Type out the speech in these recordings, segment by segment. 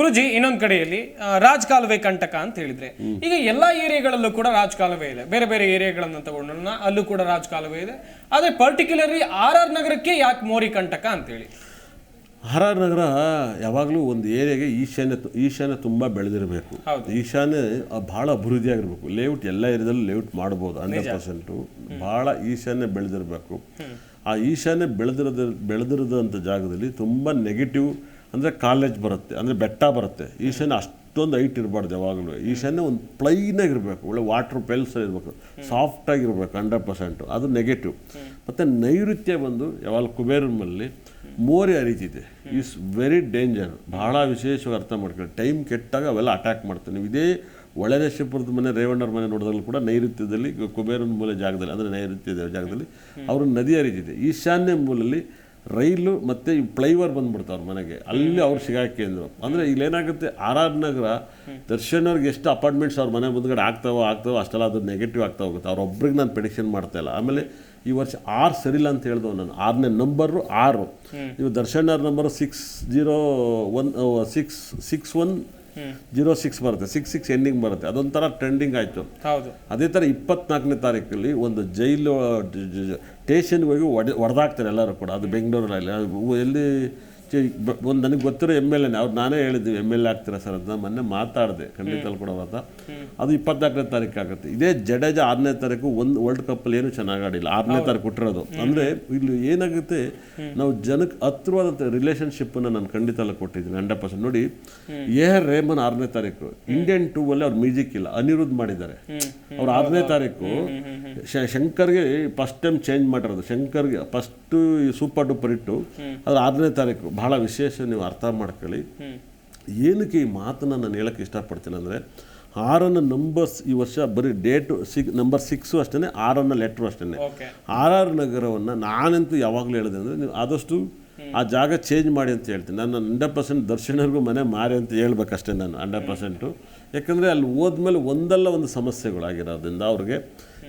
ಗುರುಜಿ ಇನ್ನೊಂದ್ ಕಡೆಯಲ್ಲಿ ರಾಜಕಾಲುವೆ ರಾಜ್ ಕಾಲುವೆ ಕಂಟಕ ಅಂತ ಹೇಳಿದ್ರೆ. ಈಗ ಎಲ್ಲಾ ಏರಿಯಾಗಳಲ್ಲೂ ಕೂಡ ರಾಜ್ ಕಾಲುವೆ ಇದೆ. ಬೇರೆ ಬೇರೆ ಏರಿಯಾಗಳನ್ನ ತಗೊಂಡ್ರೆ ಅಲ್ಲೂ ಕೂಡ ರಾಜಕಾಲುವೆ ಇದೆ. ಆದ್ರೆ ಪರ್ಟಿಕ್ಯುಲರ್ಲಿ ಆರ್ ಆರ್ ನಗರಕ್ಕೆ ಯಾಕೆ ಮೋರಿ ಕಂಟಕ ಅಂತೇಳಿ? ಆರ್ ಆರ್ ನಗರ ಯಾವಾಗಲೂ ಒಂದು ಏರಿಯಾಗೆ ಈಶಾನ್ಯ ಈಶಾನ್ಯ ತುಂಬ ಬೆಳೆದಿರಬೇಕು. ಈಶಾನ್ಯ ಭಾಳ ಅಭಿವೃದ್ಧಿ ಆಗಿರ್ಬೇಕು ಲೇಔಟ್ ಎಲ್ಲ ಏರಿಯಾದಲ್ಲೂ ಲೇಔಟ್ ಮಾಡ್ಬೋದು ಹಂಡ್ರೆಡ್ ಪರ್ಸೆಂಟು ಭಾಳ ಈಶಾನ್ಯ ಬೆಳೆದಿರಬೇಕು. ಆ ಈಶಾನ್ಯ ಬೆಳೆದಿರೋದ ಬೆಳೆದಿರೋದಂಥ ಜಾಗದಲ್ಲಿ ತುಂಬ ನೆಗೆಟಿವ್ ಅಂದರೆ ಕಾಲೇಜ್ ಬರುತ್ತೆ ಅಂದರೆ ಬೆಟ್ಟ ಬರುತ್ತೆ. ಈಶಾನ್ಯ ಅಷ್ಟೊಂದು ಹೈಟ್ ಇರಬಾರ್ದು ಯಾವಾಗಲೂ. ಈಶಾನ್ಯ ಒಂದು ಪ್ಲೈನಾಗಿರಬೇಕು ಒಳ್ಳೆ ವಾಟರ್ ಪೆಲ್ಸ್ ಇರಬೇಕು. ಸಾಫ್ಟಾಗಿರಬೇಕು ಹಂಡ್ರೆಡ್ ಪರ್ಸೆಂಟು ಅದು ನೆಗೆಟಿವ್ ಮತ್ತು ನೈಋತ್ಯ ಬಂದು ಯಾವಾಗ ಕುಬೇರನಲ್ಲಿ ಮೋರೆ ಹರಿತಿದೆ. ಈಸ್ ವೆರಿ ಡೇಂಜರ್ ಬಹಳ ವಿಶೇಷವಾಗಿ ಅರ್ಥ ಮಾಡ್ಕೊಳ್ಳಿ. ಟೈಮ್ ಕೆಟ್ಟಾಗ ಅವೆಲ್ಲ ಅಟ್ಯಾಕ್ ಮಾಡ್ತಾರೆ ನೀವು ಇದೇ ಒಳದೇಶಪುರದ ಮನೆ ರೇವಣ್ಣವ್ರ ಮನೆ ನೋಡಿದಾಗಲೂ ಕೂಡ ನೈಋತ್ಯದಲ್ಲಿ ಕುಬೇರನ ಮೂಲ ಜಾಗದಲ್ಲಿ ಅಂದರೆ ನೈಋತ್ಯದ ಜಾಗದಲ್ಲಿ ಅವರು ನದಿ ಹರಿತಿದೆ. ಈಶಾನ್ಯ ಮೂಲಲ್ಲಿ ರೈಲು ಮತ್ತು ಈ ಫ್ಲೈವರ್ ಅವ್ರ ಮನೆಗೆ. ಅಲ್ಲಿ ಅವ್ರು ಸಿಗಾಕಿ ಅಂದರು ಅಂದರೆ ಇಲ್ಲೇನಾಗುತ್ತೆ ಆರ್ ಆರ್ ನಗರ ದರ್ಶನ್ ಅವ್ರಿಗೆ ಎಷ್ಟು ಅಪಾರ್ಟ್ಮೆಂಟ್ಸ್ ಅವ್ರ ಮನೆ ಮುಂದ್ಗಡೆ ಆಗ್ತಾವೋ ಆಗ್ತಾವೋ ಅಷ್ಟೆಲ್ಲ ಅದು ನೆಗೆಟಿವ್ ಆಗ್ತಾ ಹೋಗುತ್ತೆ. ಅವ್ರೊಬ್ರಿಗೆ ನಾನು ಪ್ರೆಡಿಕ್ಷನ್ ಮಾಡ್ತಾ ಇಲ್ಲ. ಆಮೇಲೆ ಈ ವರ್ಷ ಆರು ಸರಿಲ್ಲ ಅಂತ ಹೇಳ್ದವ್ ನಾನು. ಆರನೇ ನಂಬರು ಆರು. ಇವು ದರ್ಶನ್ ಅವ್ರ number six zero one six six one zero six ಬರುತ್ತೆ. ಸಿಕ್ಸ್ ಸಿಕ್ಸ್ ಎಂಡಿಂಗ್ ಬರುತ್ತೆ. ಅದೊಂಥರ ಟ್ರೆಂಡಿಂಗ್ ಆಯಿತು. ಅದೇ ಥರ ಇಪ್ಪತ್ನಾಲ್ಕನೇ ತಾರೀಕಲ್ಲಿ ಒಂದು ಜೈಲು ಸ್ಟೇಷನ್ಗೆ ಹೋಗಿ ಒಡೆ ಹೊಡೆದಾಕ್ತಾರೆ ಎಲ್ಲರೂ ಕೂಡ. ಅದು ಬೆಂಗಳೂರಲ್ಲಿ ಎಲ್ಲಿ ಒಂದು ನನಗೆ ಗೊತ್ತಿರೋ ಎಂ ಎಲ್ ಎನೇ ಅವ್ರು ನಾನೇ ಹೇಳಿದ್ವಿ ಎಂ ಎಲ್ ಎ ಆಗ್ತೀರಾ ಸರ್ ಅಂತ ಮೊನ್ನೆ ಮಾತಾಡಿದೆ ಖಂಡಿತ ಕೂಡ ಅದು ಇಪ್ಪತ್ನಾಲ್ಕನೇ ತಾರೀಕು ಆಗುತ್ತೆ. ಇದೇ ಜಡೇಜಾ ಆರನೇ ತಾರೀಕು ಒಂದು ವರ್ಲ್ಡ್ ಕಪ್ಪಲ್ಲಿ ಏನು ಚೆನ್ನಾಗಿ ಆಡಿಲ್ಲ ಆರನೇ ತಾರೀಕು ಕೊಟ್ಟಿರೋದು ಅಂದರೆ ಇಲ್ಲಿ ಏನಾಗುತ್ತೆ ನಾವು ಜನಕ್ಕೆ ಹತ್ರವಾದಂಥ ರಿಲೇಷನ್ಶಿಪ್ಪನ್ನು ನಾನು ಖಂಡಿತ ಎಲ್ಲ ಕೊಟ್ಟಿದ್ದೀನಿ ಹಂಡ್ರೆಡ್ ಪರ್ಸೆಂಟ್ ನೋಡಿ ಎ ಆರ್ ರೇಮನ್ ಆರನೇ ತಾರೀಕು ಇಂಡಿಯನ್ ಟೂ ಅಲ್ಲಿ ಅವ್ರ ಮ್ಯೂಸಿಕ್ ಇಲ್ಲ ಅನಿರುದ್ಧ ಮಾಡಿದ್ದಾರೆ. ಅವ್ರು ಆರನೇ ತಾರೀಕು ಶಂಕರ್ಗೆ ಫಸ್ಟ್ ಟೈಮ್ ಚೇಂಜ್ ಮಾಡಿರೋದು. ಶಂಕರ್ಗೆ ಫಸ್ಟು ಸೂಪರ್ ಡೂಪರ್ ಇಟ್ಟು ಅದು ಆರನೇ ತಾರೀಕು. ಬಹಳ ವಿಶೇಷ ನೀವು ಅರ್ಥ ಮಾಡ್ಕೊಳ್ಳಿ. ಏನಕ್ಕೆ ಈ ಮಾತನ್ನು ನಾನು ಹೇಳೋಕ್ಕೆ ಇಷ್ಟಪಡ್ತೀನಿ ಅಂದರೆ ಆರನ್ನ ನಂಬರ್ಸ್ ಈ ವರ್ಷ ಬರೀ ಡೇಟು ಸಿಕ್ ನಂಬರ್ ಸಿಕ್ಸು ಅಷ್ಟೇ ಆರನ್ನು ಲೆಟ್ರು ಅಷ್ಟೇ ಆರ್ ಆರ್ ನಗರವನ್ನು ನಾನಂತೂ ಯಾವಾಗಲೂ ಹೇಳಿದೆ ಅಂದರೆ ನೀವು ಆದಷ್ಟು ಆ ಜಾಗ ಚೇಂಜ್ ಮಾಡಿ ಅಂತ ಹೇಳ್ತೀನಿ. ನಾನು ಹಂಡ್ರೆಡ್ ಪರ್ಸೆಂಟ್ ದರ್ಶನರಿಗೂ ಮನೆ ಮಾರಿ ಅಂತ ಹೇಳ್ಬೇಕಷ್ಟೇ ನಾನು ಹಂಡ್ರೆಡ್ ಪರ್ಸೆಂಟು ಯಾಕಂದರೆ ಅಲ್ಲಿ ಹೋದ್ಮೇಲೆ ಒಂದಲ್ಲ ಒಂದು ಸಮಸ್ಯೆಗಳಾಗಿರೋದ್ರಿಂದ ಅವ್ರಿಗೆ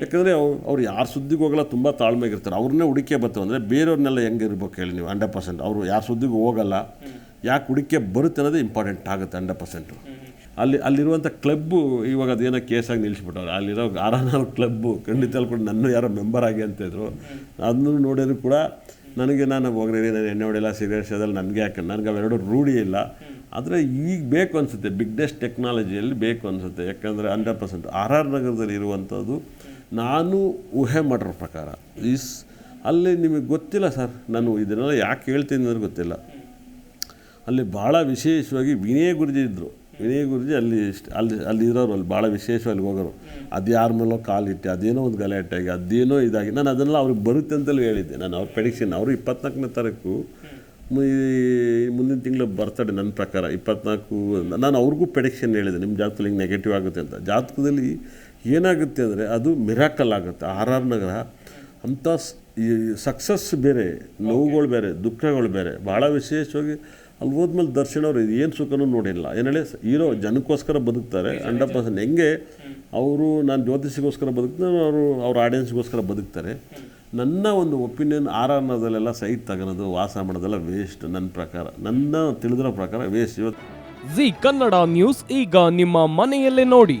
ಯಾಕಂದರೆ ಅವ್ರು ಅವ್ರು ಯಾರ ಸುದ್ದಿಗೆ ಹೋಗಲ್ಲ, ತುಂಬ ತಾಳ್ಮೆಗಿರ್ತಾರೆ. ಅವ್ರನ್ನೇ ಹುಡುಕೆ ಬರ್ತವೆ. ಅಂದರೆ ಬೇರೆಯವ್ರನ್ನೆಲ್ಲ ಹೆಂಗೆ ಇರ್ಬೇಕು ಹೇಳಿ ನೀವು ಹಂಡ್ರೆಡ್ ಪರ್ಸೆಂಟ್. ಅವರು ಯಾರು ಸುದ್ದಿಗೂ ಹೋಗಲ್ಲ, ಯಾಕೆ ಹುಡುಕೆ ಬರುತ್ತೆ ಅನ್ನೋದು ಇಂಪಾರ್ಟೆಂಟ್ ಆಗುತ್ತೆ ಹಂಡ್ರೆಡ್ ಪರ್ಸೆಂಟು. ಅಲ್ಲಿ ಅಲ್ಲಿರುವಂಥ ಕ್ಲಬ್ಬು, ಇವಾಗ ಅದೇನೋ ಕೇಸಾಗಿ ನಿಲ್ಲಿಸ್ಬಿಟ್ಟವ್ರು ಅಲ್ಲಿರೋ ಆರಾನಾರು ಕ್ಲಬ್ಬು, ಖಂಡಿತ ಕೂಡ ನನ್ನ ಯಾರೋ ಮೆಂಬರ್ ಆಗಿ ಅಂತಿದ್ರು ಅದನ್ನು ನೋಡಿದ್ರು ಕೂಡ ನನಗೆ ನಾನು ಹೋಗ್ರಿ, ನಾನು ಎಣ್ಣೆ ಹೊಡೆಯಲ್ಲ ಸಿಗರೇಟ್ ಸೇದಲ್ಲ ನನಗೆ ಯಾಕೆ? ನನಗೆ ಅವೆರಡು ರೂಢಿ ಇಲ್ಲ. ಆದರೆ ಈಗ ಬೇಕು ಅನಿಸುತ್ತೆ. ಬಿಗ್ನೆಸ್ ಟೆಕ್ನಾಲಜಿಯಲ್ಲಿ ಬೇಕು ಅನಿಸುತ್ತೆ. ಯಾಕಂದರೆ ಹಂಡ್ರೆಡ್ ಪರ್ಸೆಂಟ್. ಆರ್ ಆರ್ ನಗರದಲ್ಲಿ ಇರುವಂಥದ್ದು ನಾನು ಊಹೆ ಮಾಡಿರೋ ಪ್ರಕಾರ ಇಸ್ ಅಲ್ಲಿ ನಿಮಗೆ ಗೊತ್ತಿಲ್ಲ ಸರ್, ನಾನು ಇದನ್ನೆಲ್ಲ ಯಾಕೆ ಹೇಳ್ತೀನಿ ಅನ್ನೋದು ಗೊತ್ತಿಲ್ಲ. ಅಲ್ಲಿ ಭಾಳ ವಿಶೇಷವಾಗಿ ವಿನಯ ಗುರುಜಿ ಇದ್ದರು ವಿನಯ ಗುರುಜಿ ಅಲ್ಲಿ ಅಲ್ಲಿ ಅಲ್ಲಿ ಇರೋರು, ಅಲ್ಲಿ ಭಾಳ ವಿಶೇಷವಾಗಿ ಹೋಗೋರು. ಅದು ಯಾರ ಮೇಲೋ ಕಾಲಿಟ್ಟೆ ಅದೇನೋ ಒಂದು ಗಲಾಟೆಯಾಗಿ, ಅದೇನೋ ಇದಾಗಿ, ನಾನು ಅದನ್ನೆಲ್ಲ ಅವ್ರಿಗೆ ಬರುತ್ತೆ ಅಂತಲೂ ಹೇಳಿದ್ದೆ. ನಾನು ಅವ್ರ ಪ್ರೆಡಿಕ್ಷನ್ ಅವರು ಇಪ್ಪತ್ನಾಲ್ಕನೇ ತಾರೀಕು ಮುಂದಿನ ತಿಂಗಳು ಬರ್ತಡೆ ನನ್ನ ಪ್ರಕಾರ, ಇಪ್ಪತ್ನಾಲ್ಕು, ನಾನು ಅವ್ರಿಗೂ ಪ್ರೆಡಿಕ್ಷನ್ ಹೇಳಿದೆ ನಿಮ್ಮ ಜಾತಕದಲ್ಲಿ ಹಿಂಗೆ ನೆಗೆಟಿವ್ ಆಗುತ್ತೆ ಅಂತ. ಜಾತಕದಲ್ಲಿ ಏನಾಗುತ್ತೆ ಅಂದರೆ ಅದು ಮಿರಾಕಲ್ ಆಗುತ್ತೆ. ಆರ್ ಆರ್ ನಗರ ಅಂಥ ಈ ಸಕ್ಸಸ್ ಬೇರೆ, ನೋವುಗಳು ಬೇರೆ, ದುಃಖಗಳು ಬೇರೆ ಭಾಳ ವಿಶೇಷವಾಗಿ ಅಲ್ಲಿ ಹೋದ್ಮೇಲೆ ದರ್ಶನ ಅವರು ಏನು ಸುಖನೂ ನೋಡಿಲ್ಲ. ಏನು ಹೇಳಿ, ಹೀರೋ ಜನಕ್ಕೋಸ್ಕರ ಬದುಕ್ತಾರೆ, ಹಂಡ್ರೆಡ್ ಪರ್ಸೆಂಟ್. ಹೆಂಗೆ? ಅವರು ನಾನು ಜ್ಯೋತಿಷಿಗೋಸ್ಕರ ಬದುಕ್ತಾರೆ ಅವರು ಅವ್ರ ಆಡಿಯನ್ಸ್ಗೋಸ್ಕರ ಬದುಕ್ತಾರೆ. ನನ್ನ ಒಂದು ಒಪಿನಿಯನ್ ಆರ್ ಅನ್ನೋದಲ್ಲೆಲ್ಲ ಸೈಟ್ ತಗೊಳೋದು ವಾಸ ಮಾಡೋದೆಲ್ಲ ವೇಸ್ಟ್ ನನ್ನ ಪ್ರಕಾರ. ನನ್ನ ತಿಳಿದಿರೋ ಪ್ರಕಾರ ವೇಸ್ಟ್. ಇವತ್ತು ಜಿ ಕನ್ನಡ ನ್ಯೂಸ್ ಈಗ ನಿಮ್ಮ ಮನೆಯಲ್ಲೇ ನೋಡಿ.